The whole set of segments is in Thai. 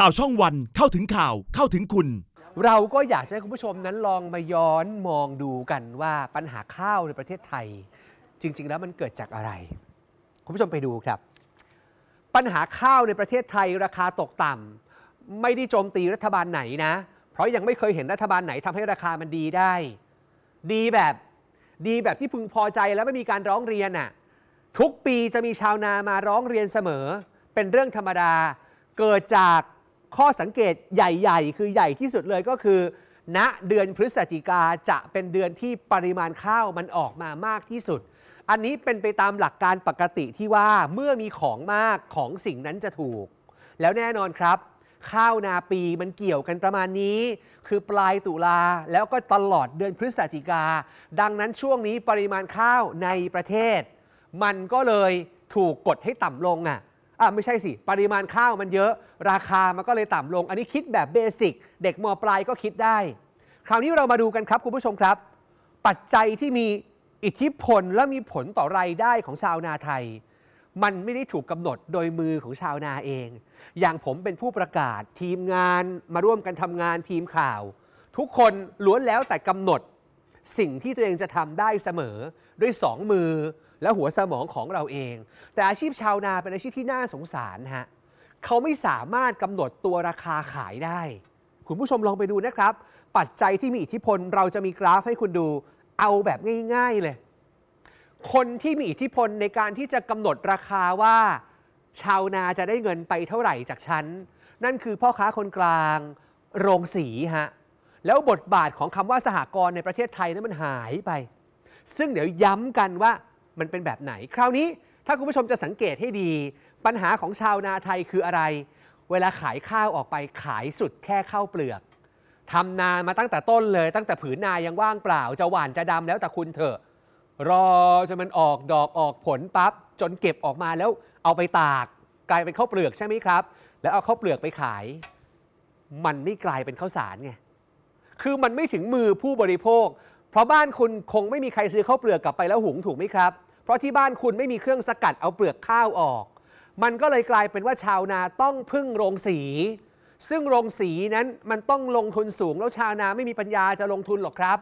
ข่าวช่องวันเข้าถึงข่าวเข้าถึงคุณ เราก็อยากจะให้คุณผู้ชมนั้นลองมาย้อนมองดูกันว่าปัญหาข้าวในประเทศไทย จริง ๆ แล้วมันเกิดจากอะไร คุณผู้ชมไปดูครับ ปัญหาข้าวในประเทศไทยราคาตกต่ำไม่ได้โจมตีรัฐบาลไหนนะ เพราะยังไม่เคยเห็นรัฐบาลไหนทำให้ราคามันดีได้ ดีแบบดีแบบที่พึงพอใจแล้วไม่มีการร้องเรียนน่ะทุกปีจะมีชาวนามาร้องเรียนเสมอ เป็นเรื่องธรรมดาเกิดจาก ข้อสังเกตใหญ่ ๆ คือใหญ่ที่สุดเลยก็คือ ณเดือนพฤศจิกาจะเป็นเดือนที่ปริมาณข้าวมันออกมามากที่สุด อันนี้เป็นไปตามหลักการปกติที่ว่าเมื่อมีของมากของสิ่งนั้นจะถูก แล้วแน่นอนครับ ข้าวนาปีมันเกี่ยวกันประมาณนี้ คือปลายตุลาแล้วก็ตลอดเดือนพฤศจิกา ดังนั้นช่วงนี้ปริมาณข้าวในประเทศ มันก็เลยถูกกดให้ต่ำลงอะ อะไม่ใช่สิ ปริมาณข้าวมันเยอะ ราคามันก็เลยต่ำลง อันนี้คิดแบบเบสิกเด็กมปลายก็คิดได้ คราวนี้เรามาดูกันครับคุณผู้ชมครับ ปัจจัยที่มีอิทธิพลและมีผลต่อรายได้ของชาวนาไทย มันไม่ได้ถูกกำหนดโดยมือของชาวนาเอง อย่างผมเป็นผู้ประกาศทีมงานมาร่วมกันทำงานทีมข่าว ทุกคนล้วนแล้วแต่กำหนด สิ่งที่ตัวเองจะทำได้เสมอด้วยสองมือ และหัวสมองของเราเอง แต่อาชีพชาวนาเป็นอาชีพที่น่าสงสารฮะเขาไม่สามารถกำหนดตัวราคาขายได้ คุณผู้ชมลองไปดูนะครับ ปัจจัยที่มีอิทธิพลเราจะมีกราฟให้คุณดูเอาแบบง่าย ๆเลย คนที่มีอิทธิพลในการที่จะกำหนดราคาว่า ชาวนาจะได้เงินไปเท่าไหร่จากฉันนั่นคือพ่อค้าคนกลาง โรงสีฮะแล้วบทบาทของคำว่าสหกรณ์ในประเทศไทยนั้นมันหายไป ซึ่งเดี๋ยวย้ำกันว่า มันเป็นแบบไหน คราวนี้ถ้าคุณผู้ชมจะสังเกตให้ดี ปัญหาของชาวนาไทยคืออะไร เวลาขายข้าวออกไปขายสุดแค่ข้าวเปลือกทำนามาตั้งแต่ต้นเลย ตั้งแต่ผืนนายังว่างเปล่า จะหวานจะดำแล้วแต่คุณเถอะ รอจนมันออกดอกออกผลปั๊บจนเก็บออกมาแล้วเอาไปตาก กลายเป็นข้าวเปลือกใช่ไหมครับ แล้วเอาข้าวเปลือกไปขาย มันไม่กลายเป็นข้าวสารไงคือมันไม่ถึงมือผู้บริโภค เพราะบ้านคุณคงไม่มีใครซื้อข้าวเปลือกกลับไปแล้วหุงถูกไหมครับ เพราะที่บ้านคุณไม่มีเครื่องสกัดเอาเปลือกข้าวออก มันก็เลยกลายเป็นว่าชาวนาต้องพึ่งโรงสี ซึ่งโรงสีนั้นมันต้องลงทุนสูงแล้วชาวนาไม่มีปัญญาจะลงทุนหรอกครับ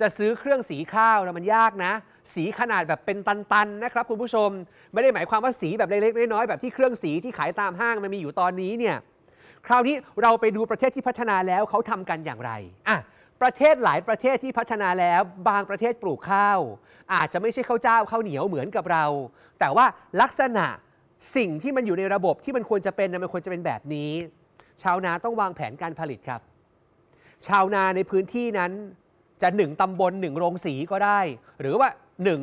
จะซื้อเครื่องสีข้าวนะมันยากนะ สีขนาดแบบเป็นตันๆนะครับคุณผู้ชม ไม่ได้หมายความว่าสีแบบเล็กๆน้อยๆแบบที่เครื่องสีที่ขายตามห้างมันมีอยู่ตอนนี้เนี่ยคราวนี้เราไปดูประเทศที่พัฒนาแล้วเขาทำกันอย่างไรอะ ประเทศหลายประเทศที่พัฒนาแล้ว บางประเทศปลูกข้าว อาจจะไม่ใช่ข้าวเจ้าข้าวเหนียวเหมือนกับเรา แต่ว่าลักษณะสิ่งที่มันอยู่ในระบบที่มันควรจะเป็นมันควรจะเป็นแบบนี้ ชาวนาต้องวางแผนการผลิตครับ ชาวนาในพื้นที่นั้นจะหนึ่งตำบลหนึ่งโรงสีก็ได้ หรือว่าหนึ่ง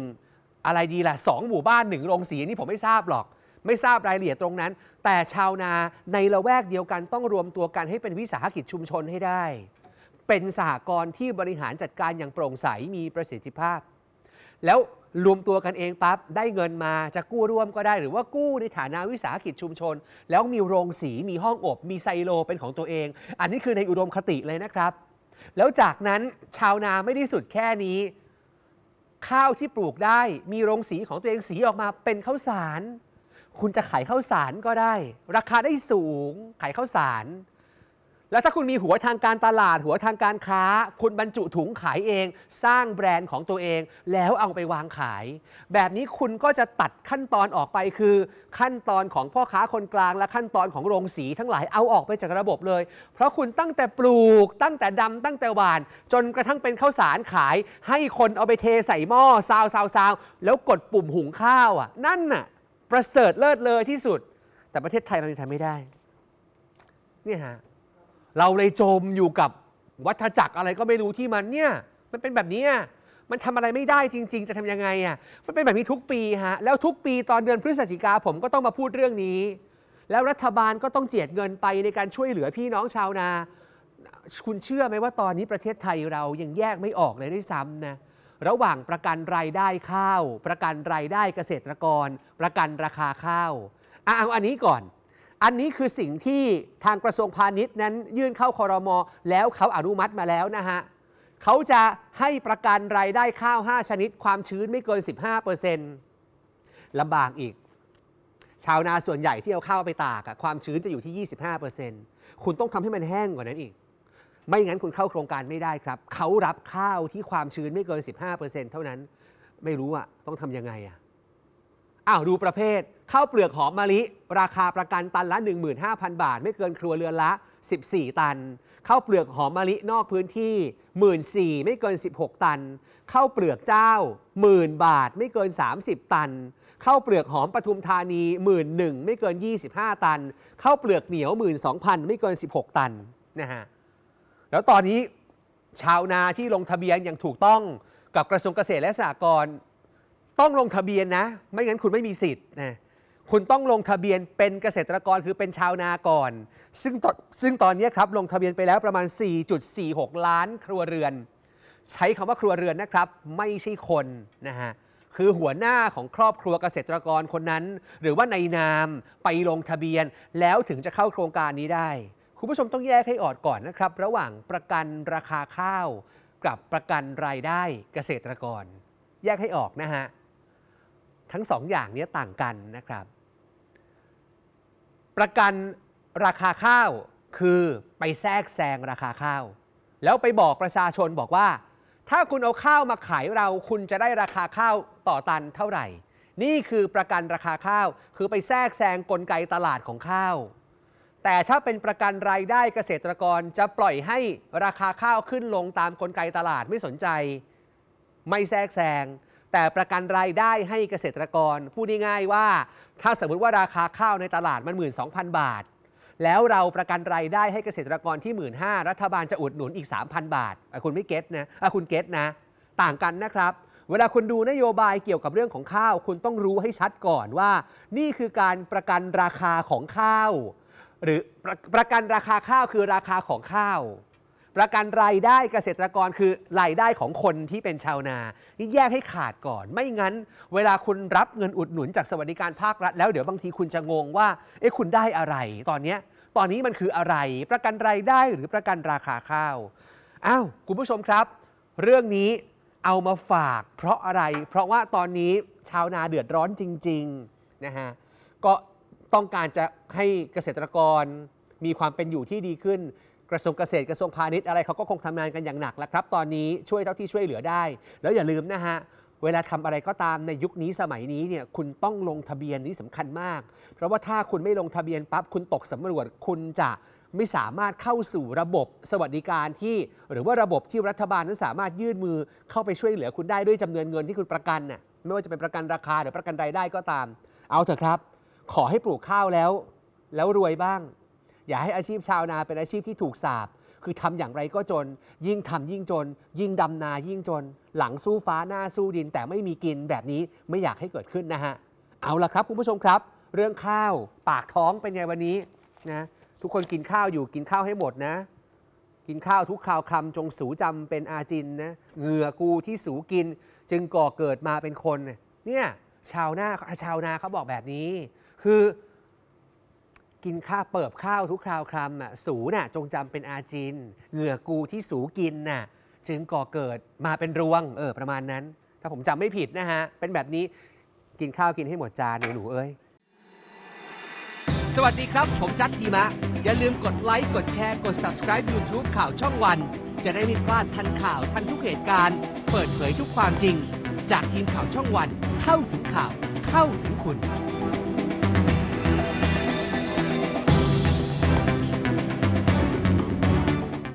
อะไรดีล่ะสองหมู่บ้านหนึ่งโรงสีนี่ผมไม่ทราบหรอก ไม่ทราบรายละเอียดตรงนั้น แต่ชาวนาในละแวกเดียวกันต้องรวมตัวกันให้เป็นวิสาหกิจชุมชนให้ได้ เป็นสหกรณ์ที่บริหารจัดการอย่างโปร่งใสมีประสิทธิภาพ แล้วรวมตัวกันเองปั๊บได้เงินมาจะกู้ร่วมก็ได้ หรือว่ากู้ในฐานะวิสาหกิจชุมชน แล้วมีโรงสีมีห้องอบ มีไซโลเป็นของตัวเอง อันนี้คือในอุดมคติเลยนะครับ แล้วจากนั้นชาวนาไม่ได้สุดแค่นี้ ข้าวที่ปลูกได้มีโรงสีของตัวเองสีออกมาเป็นข้าวสาร คุณจะขายข้าวสารก็ได้ ราคาได้สูงขายข้าวสาร แล้วถ้าคุณมีหัวทางการตลาด หัวทางการค้า คุณบรรจุถุงขายเอง สร้างแบรนด์ของตัวเอง แล้วเอาไปวางขาย แบบนี้คุณก็จะตัดขั้นตอนออกไปคือ ขั้นตอนของพ่อค้าคนกลาง และขั้นตอนของโรงสีทั้งหลายเอาออกไปจากระบบเลย เพราะคุณตั้งแต่ปลูก ตั้งแต่ดำตั้งแต่หวาน จนกระทั่งเป็นข้าวสารขาย ให้คนเอาไปเทใส่หม้อซาวซาวซาวแล้วกดปุ่มหุงข้าวอะ นั่นน่ะประเสริฐเลิศเลยที่สุด แต่ประเทศไทยเรายังทำไม่ได้ เนี่ยฮะ เราเลยจมอยู่กับวัฏจักรอะไรก็ไม่รู้ที่มันเนี่ย มันเป็นแบบนี้อะมันทำอะไรไม่ได้จริง ๆ จะทำยังไงอะมันเป็นแบบนี้ทุกปีฮะแล้วทุกปีตอนเดือนพฤศจิกาผมก็ต้องมาพูดเรื่องนี้ แล้วรัฐบาลก็ต้องเจียดเงินไปในการช่วยเหลือพี่น้องชาวนา คุณเชื่อไหมว่าตอนนี้ประเทศไทยเรายังแยกไม่ออกเลยด้วยซ้ำนะระหว่างประกันรายได้ข้าว ประกันรายได้เกษตรกร ประกันราคาข้าวอะเอาอันนี้ก่อน อันนี้คือสิ่งที่ทางกระทรวงพาณิชย์นั้นยื่นเข้าคอรมอแล้วเขาอนุมัติมาแล้วนะฮะเขาจะให้ประกันรายได้ข้าว 5 ชนิด ความชื้นไม่เกิน 15%ลำบากอีก ชาวนาส่วนใหญ่ที่เอาข้าวไปตากอะความชื้นจะอยู่ที่ 25%คุณต้องทำให้มันแห้งกว่านั้นอีก ไม่งั้นคุณเข้าโครงการไม่ได้ครับ เขารับข้าวที่ความชื้นไม่เกิน 15%เท่านั้น ไม่รู้อะต้องทำยังไงอะ อ้าวดูประเภทข้าวเปลือกหอมมะลิ ราคาประกันตันละ 15,000 บาท ไม่เกินครัวเรือนละ 14 ตันข้าวเปลือกหอมมะลินอกพื้นที่ 14,000ไม่เกิน 16 ตันข้าวเปลือกเจ้า 10,000 บาทไม่เกิน 30 ตันข้าวเปลือกหอมปทุมธานี11,000ไม่เกิน 25 ตันข้าวเปลือกเหนียว 12,000 ไม่เกิน 16 ตันนะฮะแล้วตอนนี้ชาวนาที่ลงทะเบียนอย่างถูกต้องกับกระทรวงเกษตรและสหกรณ์ ต้องลงทะเบียนนะ ไม่งั้นคุณไม่มีสิทธิ์นะคุณต้องลงทะเบียนเป็นเกษตรกรคือเป็นชาวนาก่อน ซึ่งตอนซึ่งตอนนี้ครับลงทะเบียนไปแล้วประมาณ 4.46 ล้านครัวเรือน ใช้คำว่าครัวเรือนนะครับ ไม่ใช่คนนะฮะคือหัวหน้าของครอบครัวเกษตรกรคนนั้น หรือว่าในนามไปลงทะเบียนแล้วถึงจะเข้าโครงการนี้ได้ คุณผู้ชมต้องแยกให้ออกก่อนนะครับ ระหว่างประกันราคาข้าว กับประกันรายได้เกษตรกร แยกให้ออกนะฮะ ทั้งสองอย่างนี้ต่างกันนะครับ ประกันราคาข้าวคือไปแทรกแซงราคาข้าว แล้วไปบอกประชาชนบอกว่า ถ้าคุณเอาข้าวมาขายเราคุณจะได้ราคาข้าวต่อตันเท่าไหร่ นี่คือประกันราคาข้าว คือไปแทรกแซงกลไกตลาดของข้าว แต่ถ้าเป็นประกันรายได้เกษตรกรจะปล่อยให้ราคาข้าวขึ้นลงตามกลไกตลาดไม่สนใจ ไม่แทรกแซง แต่ประกันรายได้ให้เกษตรกรพูดง่ายๆว่า ถ้าสมมติว่าราคาข้าวในตลาดมัน 12,000 บาท แล้วเราประกันรายได้ให้เกษตรกรที่ 15,000รัฐบาลจะอุดหนุนอีก 3,000 บาทอะคุณไม่เก็ตนะอะคุณเก็ตนะ ต่างกันนะครับ เวลาคุณดูนโยบายเกี่ยวกับเรื่องของข้าว คุณต้องรู้ให้ชัดก่อนว่า นี่คือการประกันราคาของข้าว หรือประประกันราคาข้าวคือราคาของข้าว ประกันรายได้เกษตรกรคือรายได้ของคนที่เป็นชาวนานี่แยกให้ขาดก่อน ไม่งั้น เวลาคุณรับเงินอุดหนุนจากสวัสดิการภาครัฐแล้วเดี๋ยวบางทีคุณจะงงว่าเอ๊ะคุณได้อะไร ตอนเนี้ยตอนนี้มันคืออะไร ประกันรายได้หรือประกันราคาข้าวอ้าวคุณผู้ชมครับ เรื่องนี้เอามาฝากเพราะอะไร เพราะว่าตอนนี้ชาวนาเดือดร้อนจริงๆนะฮะก็ต้องการจะให้เกษตรกรมีความเป็นอยู่ที่ดีขึ้น กระทรวงเกษตรกระทรวงพาณิชย์อะไรเขาก็คงทำงานกันอย่างหนักแล้วครับ ตอนนี้ช่วยเท่าที่ช่วยเหลือได้ แล้วอย่าลืมนะฮะเวลาทำอะไรก็ตามในยุคนี้สมัยนี้เนี่ยคุณต้องลงทะเบียนนี้สำคัญมาก เพราะว่าถ้าคุณไม่ลงทะเบียนปั๊บคุณตกสำรวจคุณจะไม่สามารถเข้าสู่ระบบสวัสดิการที่ หรือว่าระบบที่รัฐบาลนั้นสามารถยื่นมือเข้าไปช่วยเหลือคุณได้ด้วยจำนวนเงินที่คุณประกันน่ะไม่ว่าจะเป็นประกันราคาหรือประกันรายได้ก็ตาม เอาเถอะครับ ขอให้ปลูกข้าวแล้ว แล้วรวยบ้าง อย่าให้อาชีพชาวนาเป็นอาชีพที่ถูกสาบ คือทำอย่างไรก็จน ยิ่งทำยิ่งจน ยิ่งดำนายิ่งจน หลังสู้ฟ้าหน้าสู้ดิน แต่ไม่มีกินแบบนี้ไม่อยากให้เกิดขึ้นนะฮะ เอาละครับคุณผู้ชมครับ เรื่องข้าวปากท้องเป็นไงวันนี้นะทุกคนกินข้าวอยู่กินข้าวให้หมดนะ กินข้าวทุกคราวคำจงสูจำเป็นอาจินนะเหงื่อกูที่สูกิน จึงก่อเกิดมาเป็นคนเนี่ยชาวนาชาวนาเขาบอกแบบนี้ คือ กินข้าวเปิบข้าวทุกคราวครำอะสูน่ะจงจำเป็นอาจิน เหงื่อกูที่สูกินน่ะจึงก่อเกิดมาเป็นรวงเออประมาณนั้น ถ้าผมจำไม่ผิดนะฮะ เป็นแบบนี้กินข้าวกินให้หมดจานหนูเอ้ย สวัสดีครับ ผมจัดทีมะ อย่าลืมกดไลค์ กดแชร์ กด subscribe YouTube ข่าวช่องวัน จะได้ไม่พลาดทันข่าวทันทุกเหตุการณ์ เปิดเผยทุกความจริง จากทีมข่าวช่องวัน เข้าถึงข่าว เข้าถึงคุณ